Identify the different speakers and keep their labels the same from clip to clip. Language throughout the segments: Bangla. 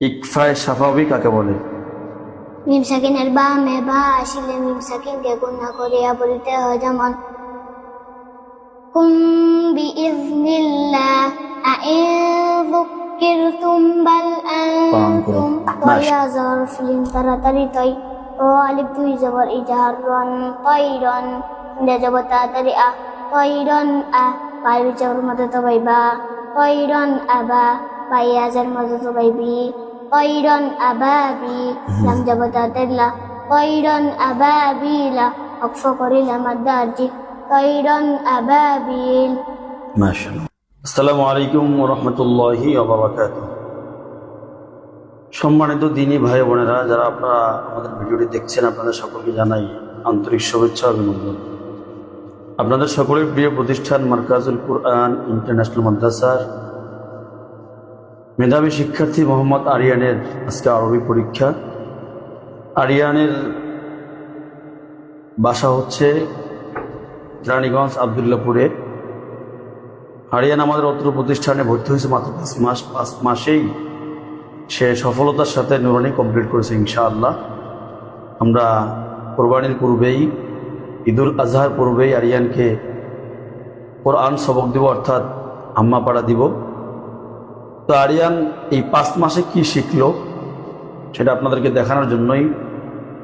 Speaker 1: ইকফায় সাফাবি কাকে বলে?
Speaker 2: মিম সাকিনের বামে বা আসিলে মিম সাকিনকে গুণা করিয়া বলিতে হয় যেমন কুম বিইজনিল্লাহ আইন যুক্কিরতুম বাল আনতুম তয়া জরফিন তাড়াতাড়ি তৈ ও আলিফ দুই জবর ইজাহার রন তৈরন দে জবর তাড়াতাড়ি আ তৈরন আ পায়ের জবর মধ্যে তো বাইবা তৈরন আবা পাইয়াজের মধ্যে তো বাইবি তৈরন আবাবি লাম জবর তাড়াতাড়ি লা তৈরন আবাবিলা অক্ষ করিলাম আদার্জি তৈরন আবাবিল
Speaker 1: মাশাআল্লাহ আসসালামু আলাইকুম রহমতুল্লাহি ওবরাকাত সম্মানিত দিনী ভাই বোনেরা, যারা আপনারা আমাদের ভিডিওটি দেখছেন, আপনাদের সকলকে জানাই আন্তরিক শুভেচ্ছা অভিনন্দন। আপনাদের সকলের প্রিয় প্রতিষ্ঠান মার্কাজুল কুরআন ইন্টারন্যাশনাল মাদ্রাসার মেধাবী শিক্ষার্থী মোহাম্মদ আরিয়ানের আজকে আরবি পরীক্ষা। আরিয়ানের বাসা হচ্ছে রানীগঞ্জ আবদুল্লাপুরে। আরিয়ান আমাদের অত্র প্রতিষ্ঠানে ভর্তি হয়েছে মাত্র পাঁচ মাস, পাঁচ মাসেই সে সফলতার সাথে নুরানি কমপ্লিট করেছে ইনশাআল্লাহ। আমরা কোরবানির পূর্বেই, ঈদুল আজহার পূর্বেই আরিয়ানকে কোরআন সবক দিব, অর্থাৎ আম্মা পাড়া দিব। তো আরিয়ান এই পাঁচ মাসে কি শিখলো সেটা আপনাদেরকে দেখানোর জন্যই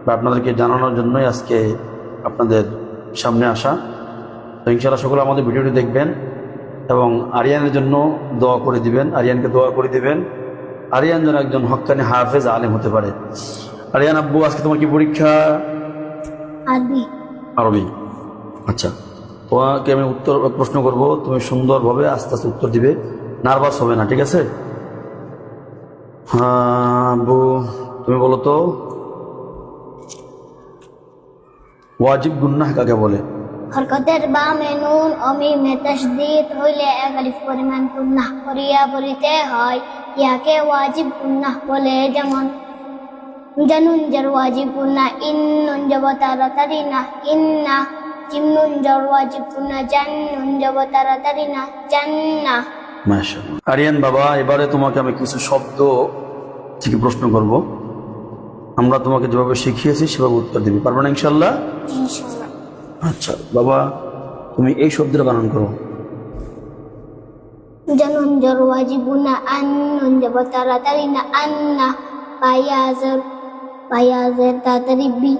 Speaker 1: বা আপনাদেরকে জানানোর জন্যই আজকে আপনাদের সামনে আসা। তো ইনশাআল্লাহ সকলে আমাদের ভিডিওটি দেখবেন এবং আরিয়ানের জন্য দোয়া করে দিবেন আরিয়ানকে দোয়া করে দিবেন। আরিয়ান যেন একজন হক্কানি হাফেজ আলেম হতে পারে। আরিয়ান আব্বু আজকে তোমার কি পরীক্ষা?
Speaker 2: আরবি।
Speaker 1: আরবি। আচ্ছা তোমাকে আমি উত্তর প্রশ্ন করব তুমি সুন্দরভাবে আস্তে আস্তে উত্তর দিবে। নার্ভাস হবে না, ঠিক আছে? হ্যাঁ তুমি বলো তো, ওয়াজিব গুন্নাহ কাকে বলে?
Speaker 2: হরকতের হইলে এক আলিফ পরিমাণ গুন্নাহ করিয়া বলিতে হয়, ইয়াকে ওয়াজিব গুন্নাহ বলে। যেমন, জানুন জর ওয়াজিব গুন্নাহ ইন নুন জব তাড়াতাড়ি না ইন্না জিম নুন ওয়াজিব গুন্নাহ জান নুন জব তাড়াতাড়ি না জান্না
Speaker 1: মাশাআল্লাহ। আরিয়ান বাবা এবারে তোমাকে আমি কিছু শব্দ থেকে প্রশ্ন করব। আমরা তোমাকে যেভাবে শিখিয়েছি সেভাবে উত্তর দিবি। পারবে না ইনশাল্লাহ আচ্ছা বাবা তুমি এই শব্দটা বানান করো।
Speaker 2: জানুন জর ওয়াজিব গুন্নাহ আন তাড়াতাড়ি না আন্না পায়াজর পায়াজের তাড়াতাড়ি বি।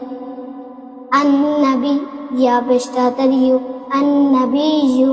Speaker 2: আন্নাবি ইয়া বেশ তাড়াতাড়ি ইউ। আন্নাবি ইউ।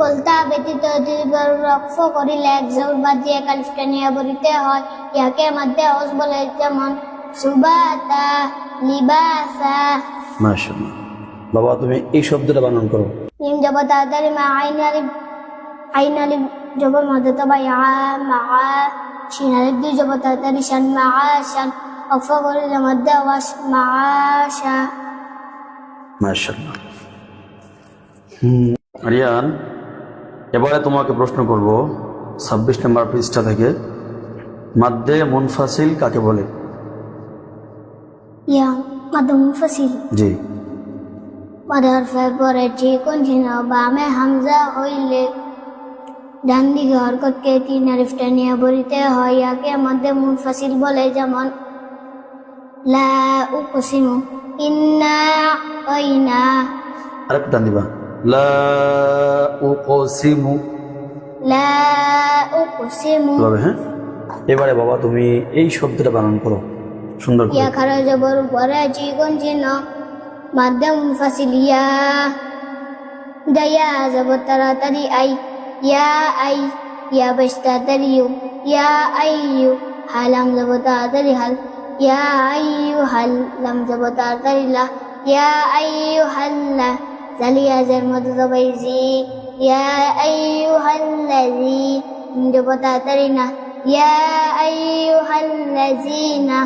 Speaker 2: বলতা ব্যতীত রক্ষ করিলে এক জোর বাদ দিয়ে নিয়ে বলিতে হয়। ইয়াকে মধ্যে অস বলে যেমন সুবাতা লিবাসা
Speaker 1: মাশাআল্লাহ। বাবা তুমি এই শব্দটা বানান করো।
Speaker 2: নিম জব তাড়াতাড়ি মা আইন আলিফ আইন আলিফ জব মধ্যে তো ভাই মা শিন আলিফ দুই জব তাড়াতাড়ি শান মা শান। অফ করিলে মধ্যে ওয়াস মা শা।
Speaker 1: মাশাআল্লাহ। এবারে তোমাকে প্রশ্ন করব ছাব্বিশ নম্বর পৃষ্ঠা থেকে মাদ্দে মুনফাসিল কাকে বলে?
Speaker 2: ইয়া মাদুম ফসিল
Speaker 1: জি।
Speaker 2: মাদার ফেব্রুয়ারি যে কোন চিহ্ন বামে হামজা হইলে ডান দিকে হরকতকে তিন আলিফটা নিয়ে বলিতে হয় ইয়াকে মধ্যে মুনফাসিল বলে যেমন লা উকসিমু ইন্না ওইনা।
Speaker 1: আরেকটা দিবা। লা উকসিমু। এভাবে হ্যাঁ? এবারে বাবা তুমি এই শব্দটা বানান করো। সুন্দর করে।
Speaker 2: ইয়া খারা জবর উপরে চিকন চিহ্ন মাধ্যম ফাসিলিয়া। দয়া জবর তাড়াতাড়ি আই। ইয়া আই ইয়া বেশ তাড়াতাড়ি ইউ। ইয়া আই ইউ হালাম জবর তাড়াতাড়ি হাল। ইয়া আই ইউ হাল লাম জবর তাড়াতাড়ি লা। ইয়া আই ইউ জালিয়াজের মধ্যে দবাই জি ইয়া আইয়ুহাল্লাযী দেব তাড়াতাড়ি না। ইয়া আইয়ুহাল্লাযীনা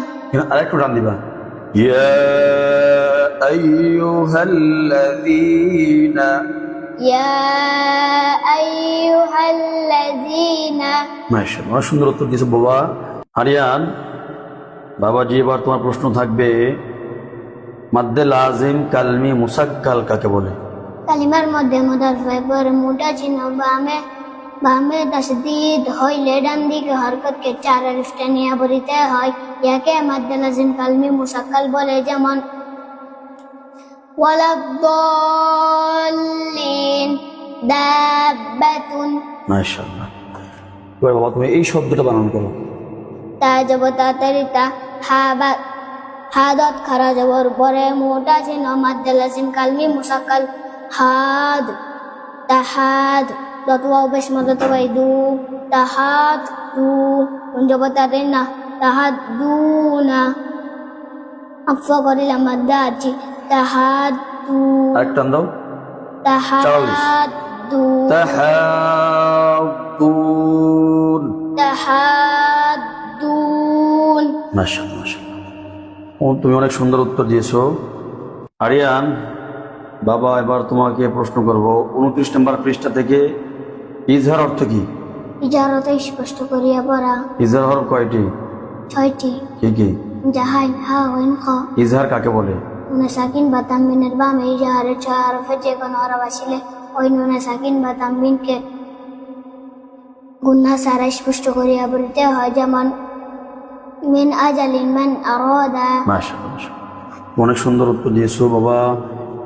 Speaker 1: আরেকটু রান দিবা। ইয়া
Speaker 2: আইয়ুহাল্লাযীনা ইয়া না
Speaker 1: মাশাআল্লাহ সুন্দর উত্তর দিয়েছ বাবা। আরিয়ান বাবাজি এবার তোমার প্রশ্ন থাকবে মাদ্দে লাজিম কালমি মুসাক্কাল কাকে বলে?
Speaker 2: কালিমার মধ্যে মুদাফে পর মোটা চিহ্ন বামে বামে তসদিদ হইলে ডান দিকে হরকতকে চার আলিফটা নিয়ে বলিতে হয়। ইয়াকে মাদ্দে লাজিম কালমি মুসাক্কাল বলে যেমন ওয়ালাদ্দাল্লিন দাব্বাতুন।
Speaker 1: মাশাআল্লাহ। এবার বাবা তুমি এই শব্দটা বানান করো।
Speaker 2: তা যাব তাড়াতাড়ি তা হাবা হাদত খারা যাবর পরে মোটা চিহ্ন মাদ্দে লাজিম কালমি মুসাক্কাল। হাদ তাহাদ দতওয়া বেশ মদত দু তাহাদ দু না তাহাদ দু না। আফ করিলাম মাদ্দা আছি তাহাদ দু।
Speaker 1: আরেকটা দাও।
Speaker 2: তাহাদ দু।
Speaker 1: তাহাদুন মাশাআল্লাহ। ও তুমি অনেক সুন্দর উত্তর দিয়েছ। আরিয়ান বাবা এবার তোমাকে প্রশ্ন করব। উনত্রিশ নম্বর পৃষ্ঠা থেকে ইজহার অর্থ কি?
Speaker 2: ইজারতে স্পষ্ট করিয়া
Speaker 1: ইজহার হরফ কয়টি?
Speaker 2: ছয়টি।
Speaker 1: কি কি?
Speaker 2: জাহাইন হা ওইন খ
Speaker 1: ইজহার কাকে বলে?
Speaker 2: নুনে সাকিন বা তাম্বিনের বামে ইজাহারের ছয় হরফে যে কোনো হরফ আসিলে ওই নুনে সাকিন বা তাম্বিনকে গুন্না সারা স্পষ্ট করিয়া বলতে হয়। যেমন মিন আজালিন মান আরাদা।
Speaker 1: মাশাআল্লাহ। অনেক সুন্দর উত্তর দিয়েছ বাবা।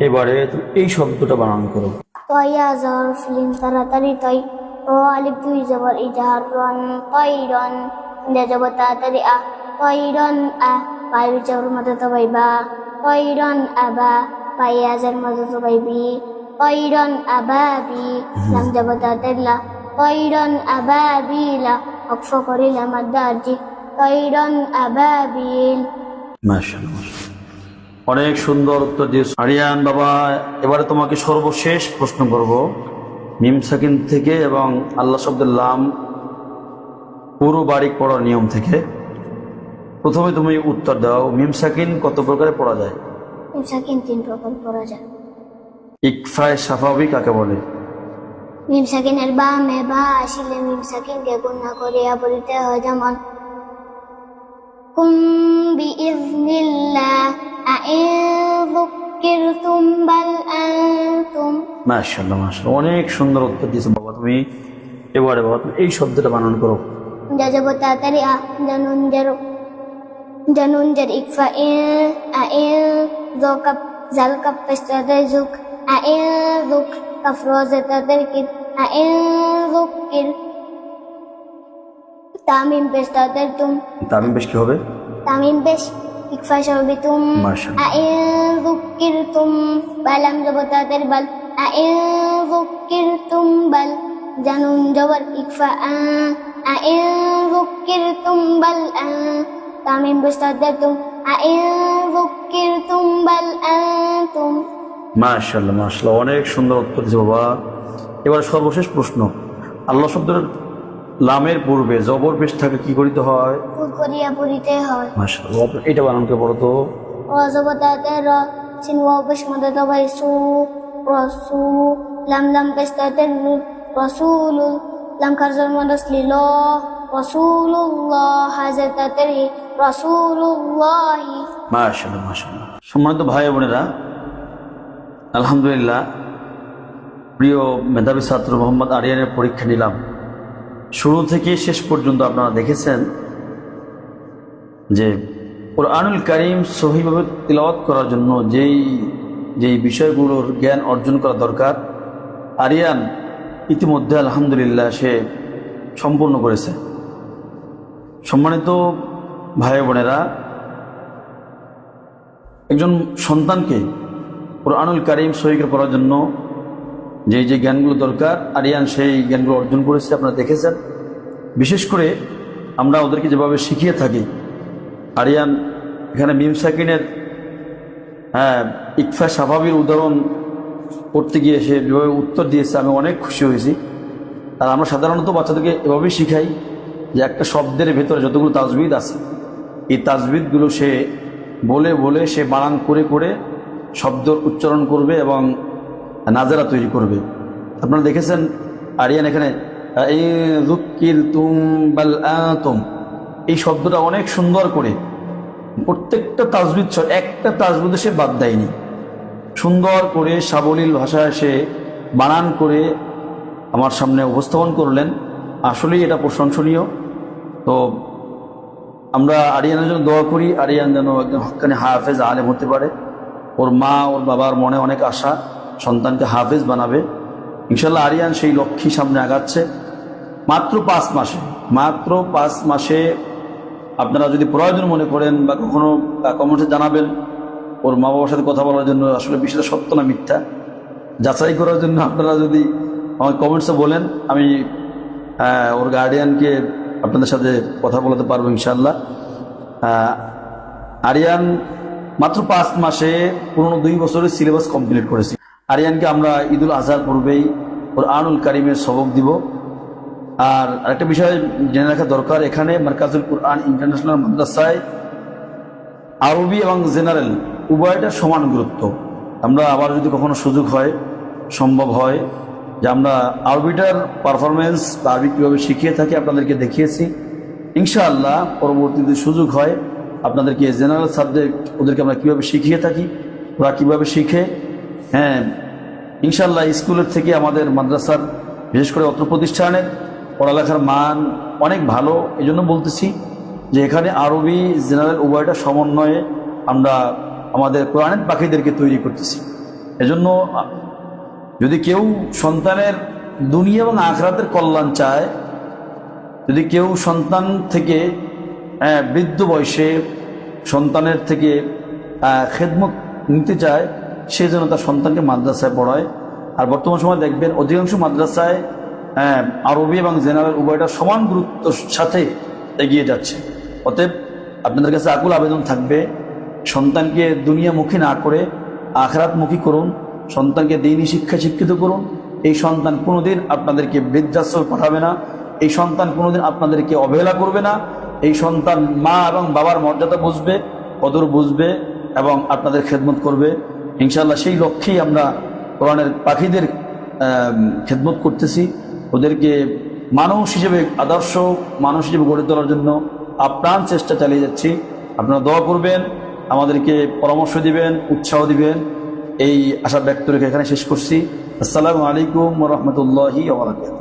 Speaker 1: এবারে এই শব্দটা বানান করো।
Speaker 2: তয়া জর ফিলিম তাড়াতাড়ি তৈ ও আলিফ দুই জবর ইজাহার রন তৈরন দে জবর তাড়াতাড়ি আ। তৈরন আ। পাই জবর মতো তো বা। তৈরন আবা পাই আজের তো বি। তৈরন আবাবি লাম জবর তাড়াতাড়ি লা। তৈরন আবাবিলা অক্ষ করিলাম আদার্জি তৈরন আবাবিল।
Speaker 1: মাশাআল্লাহ। মাশাআল্লাহ। অনেক সুন্দর উত্তর দিয়েছ। আরিয়ান বাবা এবারে তোমাকে সর্বশেষ প্রশ্ন করব। মিম সাকিন থেকে এবং আল্লাহ শব্দের লাম পুরো বারিক পড়ার নিয়ম থেকে। প্রথমে তুমি উত্তর দাও মিম সাকিন কত প্রকারে পড়া যায়?
Speaker 2: মিম সাকিন তিন প্রকার পড়া যায়।
Speaker 1: ইকফায় সাফাবি কাকে বলে?
Speaker 2: মিম সাকিনের বামে বা আসিলে মিম সাকিনকে গুণা করিয়া বলিতে হয় যেমন কুম বিইজনিল্লাহ আইন যুক্কিরতুম বাল আনতুম
Speaker 1: মাশাআল্লাহ মাশাআল্লাহ অনেক সুন্দর উত্তর দিয়েছো বাবা তুমি এবারে বাবা তুমি এই শব্দটা বানান করো
Speaker 2: جذب تاتري جنونجر جنونجر إكفا إن أئن ذو كب زل كب پستدزك أئن ذك كفروز تدركت أئن ذكر তামিম পেশ তাদের তুম।
Speaker 1: তামিম বেশ কি হবে?
Speaker 2: তামিম পেশ ইকফা শরবিতুম
Speaker 1: মাশাআল্লাহ।
Speaker 2: আইন যুক্কিরতুম বালাম জব তাদের বাল। আইন যুক্কিরতুম বাল জানুন জবর ইকফা। আ আইন যুক্কিরতুম বাল। আ তামিম পেশ তাদের তুম। আইন যুক্কিরতুম বাল। আনতুম
Speaker 1: মাশাআল্লাহ মাশাআল্লাহ অনেক সুন্দর উত্তর দিয়েছ বাবা। এবার সর্বশেষ প্রশ্ন। আল্লাহ শব্দের লামের পূর্বে জবর পেশটাকে কি করিতে হয়?
Speaker 2: করিয়া পড়িতে হয়।
Speaker 1: মাশাআল্লাহ। এটা বানানকে কে তো
Speaker 2: ওয়াজবতাতে র সিন ওয়া পেশ মদত বাইসু রসু লাম লাম পেশতাতে রসুল লাম কারজর মদস লিল রসুলুল্লাহ হাজাতাতে রসুলুল্লাহ।
Speaker 1: মাশাআল্লাহ মাশাআল্লাহ। সম্মানিত ভাই বোনেরা আলহামদুলিল্লাহ প্রিয় মেধাবী ছাত্র মোহাম্মদ আরিয়ানের পরীক্ষা নিলাম। শুরু থেকে শেষ পর্যন্ত আপনারা দেখেছেন যে কোরআনুল করিম সহিভাবে তিলাওয়াত করার জন্য যেই যেই বিষয়গুলোর জ্ঞান অর্জন করা দরকার, আরিয়ান ইতিমধ্যে আলহামদুলিল্লাহ সে সম্পূর্ণ করেছে। সম্মানিত ভাই বোনেরা, একজন সন্তানকে কোরআনুল করিম সহিকে পড়ার জন্য যে যে জ্ঞানগুলো দরকার, আরিয়ান সেই জ্ঞানগুলো অর্জন করেছে, আপনারা দেখেছেন। বিশেষ করে আমরা ওদেরকে যেভাবে শিখিয়ে থাকি, আরিয়ান এখানে মিম সাকিনের হ্যাঁ ইকফা স্বাভাবিক উদাহরণ করতে গিয়ে সে যেভাবে উত্তর দিয়েছে, আমি অনেক খুশি হয়েছি। আর আমরা সাধারণত বাচ্চাদেরকে এভাবেই শিখাই যে একটা শব্দের ভেতরে যতগুলো তাজবিদ আছে, এই তাজবিদগুলো সে বলে বলে সে বানান করে করে শব্দ উচ্চারণ করবে এবং নাজারা তৈরি করবে। আপনারা দেখেছেন, আরিয়ান এখানে এই তুম এই শব্দটা অনেক সুন্দর করে, প্রত্যেকটা তাজবিদ একটা তাজবিদ সে বাদ দেয়নি। সুন্দর করে সাবলীল ভাষায় সে বানান করে আমার সামনে উপস্থাপন করলেন। আসলেই এটা প্রশংসনীয়। তো আমরা আরিয়ানের জন্য দোয়া করি, আরিয়ান যেন একজন হকানি হাফেজ আলেম হতে পারে। ওর মা, ওর বাবার মনে অনেক আশা। সন্তানকে হাফেজ বানাবে। ইনশাল্লাহ আরিয়ান সেই লক্ষ্যই সামনে আগাচ্ছে। মাত্র পাঁচ মাসে, মাত্র পাঁচ মাসে আপনারা যদি প্রয়োজন মনে করেন বা কখনো কমেন্টে জানাবেন, ওর মা বাবার সাথে কথা বলার জন্য আসলে বিষয়টা সত্য না মিথ্যা? যাচাই করার জন্য আপনারা যদি আমার কমেন্টসে বলেন, আমি ওর গার্ডিয়ানকে আপনাদের সাথে কথা বলাতে পারব ইনশাল্লাহ আরিয়ান মাত্র পাঁচ মাসে পুরনো দুই বছরের সিলেবাস কমপ্লিট করেছি। আরিয়ানকে আমরা ঈদুল আজহার পূর্বেই ওর আনুল কারিমের সবক দিব। আর আরেকটা বিষয় জেনে রাখা দরকার, এখানে মার্কাজুল কুরআন ইন্টারন্যাশনাল মাদ্রাসায় আরবি এবং জেনারেল উভয়টা সমান গুরুত্ব। আমরা আবার যদি কখনো সুযোগ হয়, সম্ভব হয়, যে আমরা আরবিটার পারফরমেন্স আরবি কীভাবে শিখিয়ে থাকি আপনাদেরকে দেখিয়েছি। ইনশাআল্লাহ পরবর্তীতে সুযোগ হয়, আপনাদেরকে জেনারেল সাবজেক্ট ওদেরকে আমরা কীভাবে শিখিয়ে থাকি, ওরা কীভাবে শিখে হ্যাঁ ইনশাল্লাহ স্কুলের থেকে আমাদের মাদ্রাসার, বিশেষ করে অত্র প্রতিষ্ঠানের পড়ালেখার মান অনেক ভালো এই জন্য বলতেছি যে এখানে আরবি জেনারেল উভয়টা সমন্বয়ে আমরা আমাদের কোরআনের পাখিদেরকে তৈরি করতেছি। এজন্য যদি কেউ সন্তানের দুনিয়া এবং আখরাতের কল্যাণ চায়, যদি কেউ সন্তান থেকে বৃদ্ধ বয়সে সন্তানের থেকে খেদমত নিতে চায় সে যেন তার সন্তানকে মাদ্রাসায় পড়ায়। আর বর্তমান সময় দেখবেন অধিকাংশ মাদ্রাসায় আহ, আরবি এবং জেনারেল উভয়টা সমান গুরুত্বর সাথে এগিয়ে যাচ্ছে। অতএব আপনাদের কাছে আকুল আবেদন থাকবে সন্তানকে দুনিয়ামুখী না করে আখরাতমুখী করুন সন্তানকে দিনই শিক্ষা শিক্ষিত করুন। এই সন্তান কোনোদিন আপনাদেরকে বৃদ্ধাশ্রম পাঠাবে না এই সন্তান কোনোদিন আপনাদেরকে অবহেলা করবে না এই সন্তান মা এবং বাবার মর্যাদা বুঝবে কদর বুঝবে এবং আপনাদের খেদমত করবে। ইনশাল্লাহ সেই লক্ষ্যেই আমরা কোরআনের পাখিদের খেদমত করতেছি। ওদেরকে মানুষ হিসেবে, আদর্শ মানুষ হিসেবে গড়ে তোলার জন্য আপ্রাণ চেষ্টা চালিয়ে যাচ্ছি। আপনারা দোয়া করবেন, আমাদেরকে পরামর্শ দিবেন, উৎসাহ দিবেন। এই আশা ব্যক্ত রেখে এখানে শেষ করছি। আসসালামু আলাইকুম রহমতুল্লাহি ওবরাকাতুহু